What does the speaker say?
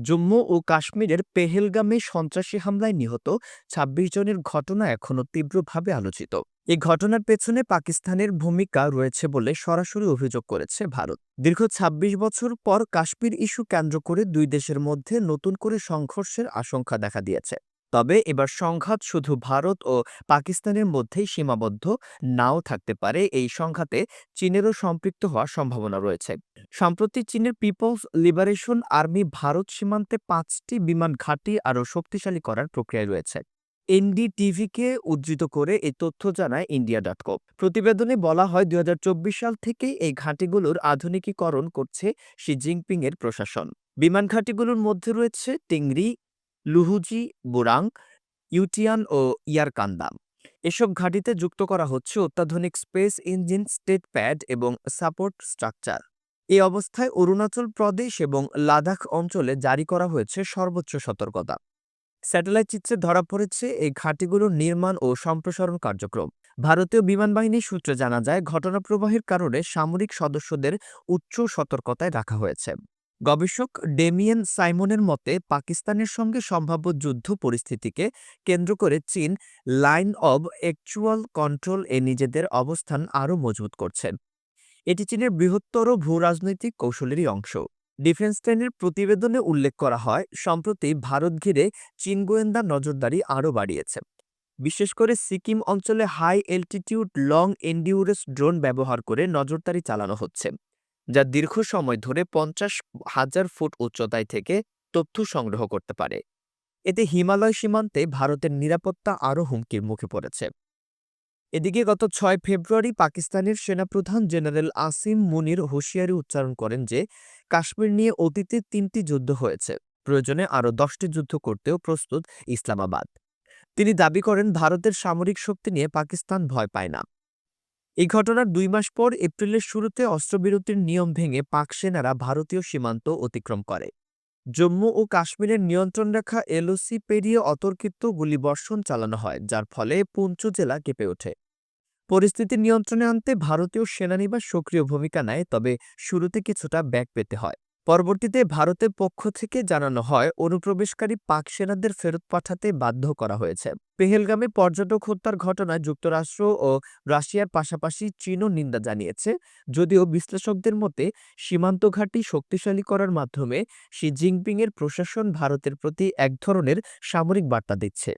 জম্মু ও কাশ্মীরের পেহেলগামে সন্ত্রাসী হামলায় নিহত ২৬ জনের ঘটনা এখনও তীব্রভাবে আলোচিত। এই ঘটনার পেছনে পাকিস্তানের ভূমিকা রয়েছে বলে সরাসরি অভিযোগ করেছে ভারত। দীর্ঘ ২৬ বছর পর কাশ্মীর ইস্যু কেন্দ্র করে দুই দেশের মধ্যে নতুন করে সংঘর্ষের আশঙ্কা দেখা দিয়েছে। তবে এবার সংঘাত শুধু ভারত ও পাকিস্তানের মধ্যেই সীমাবদ্ধ নাও থাকতে পারে। এই সংঘাতে চীনেরও সম্পৃক্ত হওয়ার সম্ভাবনা রয়েছে। সম্প্রতি চীনের পিপলস লিবারেশন আর্মি ভারত সীমান্তে পাঁচটি বিমান ঘাঁটি আরও শক্তিশালী করার প্রক্রিয়ায় রয়েছে। এনডিটিভিকে উদ্ধৃত করে এই তথ্য জানায় ইন্ডিয়া ডট কম। প্রতিবেদনে বলা হয় দুই হাজার চব্বিশ সাল থেকেই এই ঘাঁটিগুলোর আধুনিকীকরণ করছে শি জিনপিং এর প্রশাসন। বিমান ঘাঁটিগুলোর মধ্যে রয়েছে টিংরি লুহুজি, বুরাং, ইউটিয়ান ও ইয়ারকান্দাম এসব ঘাঁটিতে যুক্ত করা হচ্ছে অত্যাধুনিক স্পেস ইঞ্জিন, স্টেট প্যাড এবং সাপোর্ট স্ট্রাকচার। এই অবস্থায় অরুণাচল প্রদেশ এবং লাদাখ অঞ্চলে জারি করা হয়েছে সর্বোচ্চ সতর্কতা। স্যাটেলাইট চিত্রে ধরা পড়েছে এই ঘাঁটিগুলোর নির্মাণ ও সম্প্রসারণ কার্যক্রম। ভারতীয় বিমান বাহিনীর সূত্রে জানা যায়, ঘটনা প্রবাহের কারণে সামরিক সদস্যদের উচ্চ সতর্কতায় রাখা হয়েছে। গবেষক ডেমিয়েন সাইমনের মতে, পাকিস্তানের সঙ্গে সম্ভাব্য যুদ্ধ পরিস্থিতিকে কেন্দ্র করে China line of actual control এ নিজেদের অবস্থান আরও মজবুত করছে। এটি চীনের বৃহত্তর ভূরাজনৈতিক কৌশলেরই অংশ। ডিফেন্স টেনের প্রতিবেদনে উল্লেখ করা হয়, সম্প্রতি ভারত ঘিরে চীন গোয়েন্দা নজরদারি আরও বাড়িয়েছে। বিশেষ করে সিকিম অঞ্চলে high altitude long endurance drone ব্যবহার করে নজরদারি চালানো হচ্ছে। যা দীর্ঘ সময় ধরে পঞ্চাশ হাজার ফুট উচ্চতায় থেকে তথ্য সংগ্রহ করতে পারে। এতে হিমালয় সীমান্তে ভারতের নিরাপত্তা আরও হুমকির মুখে পড়েছে। এদিকে গত ছয় ফেব্রুয়ারি পাকিস্তানের সেনাপ্রধান জেনারেল আসিম মুনির হুঁশিয়ারি উচ্চারণ করেন যে, কাশ্মীর নিয়ে অতীতে তিনটি যুদ্ধ হয়েছে। প্রয়োজনে আরও দশটি যুদ্ধ করতেও প্রস্তুত ইসলামাবাদ। তিনি দাবি করেন, ভারতের সামরিক শক্তি নিয়ে পাকিস্তান ভয় পায় না। এই ঘটনার দুই মাস পর এপ্রিলের শুরুতে অস্ত্রবিরতির নিয়ম ভেঙে পাক সেনারা ভারতীয় সীমান্ত অতিক্রম করে। জম্মু ও কাশ্মীরের নিয়ন্ত্রণ রেখা এলওসি পেরিয়ে অতর্কিত গুলিবর্ষণ চালানো হয়, যার ফলে পুঞ্চ জেলা কেঁপে ওঠে। পরিস্থিতি নিয়ন্ত্রণে আনতে ভারতীয় সেনানিবাস সক্রিয় ভূমিকা নেয়, তবে শুরুতে কিছুটা ব্যাগ পেতে হয়। পরবর্তীতে ভারতের পক্ষ থেকে জানানো হয়, অনুপ্রবেশকারী পাক সেনাদের ফেরত পাঠাতে বাধ্য করা হয়েছে। পেহেলগামে পর্যটক হত্যার ঘটনায় যুক্তরাষ্ট্র ও রাশিয়ার পাশাপাশি চীনও নিন্দা জানিয়েছে। যদিও বিশ্লেষকদের মতে, সীমান্ত ঘাঁটি শক্তিশালী করার মাধ্যমে শি জিনপিংয়ের প্রশাসন ভারতের প্রতি এক ধরনের সামরিক বার্তা দিচ্ছে।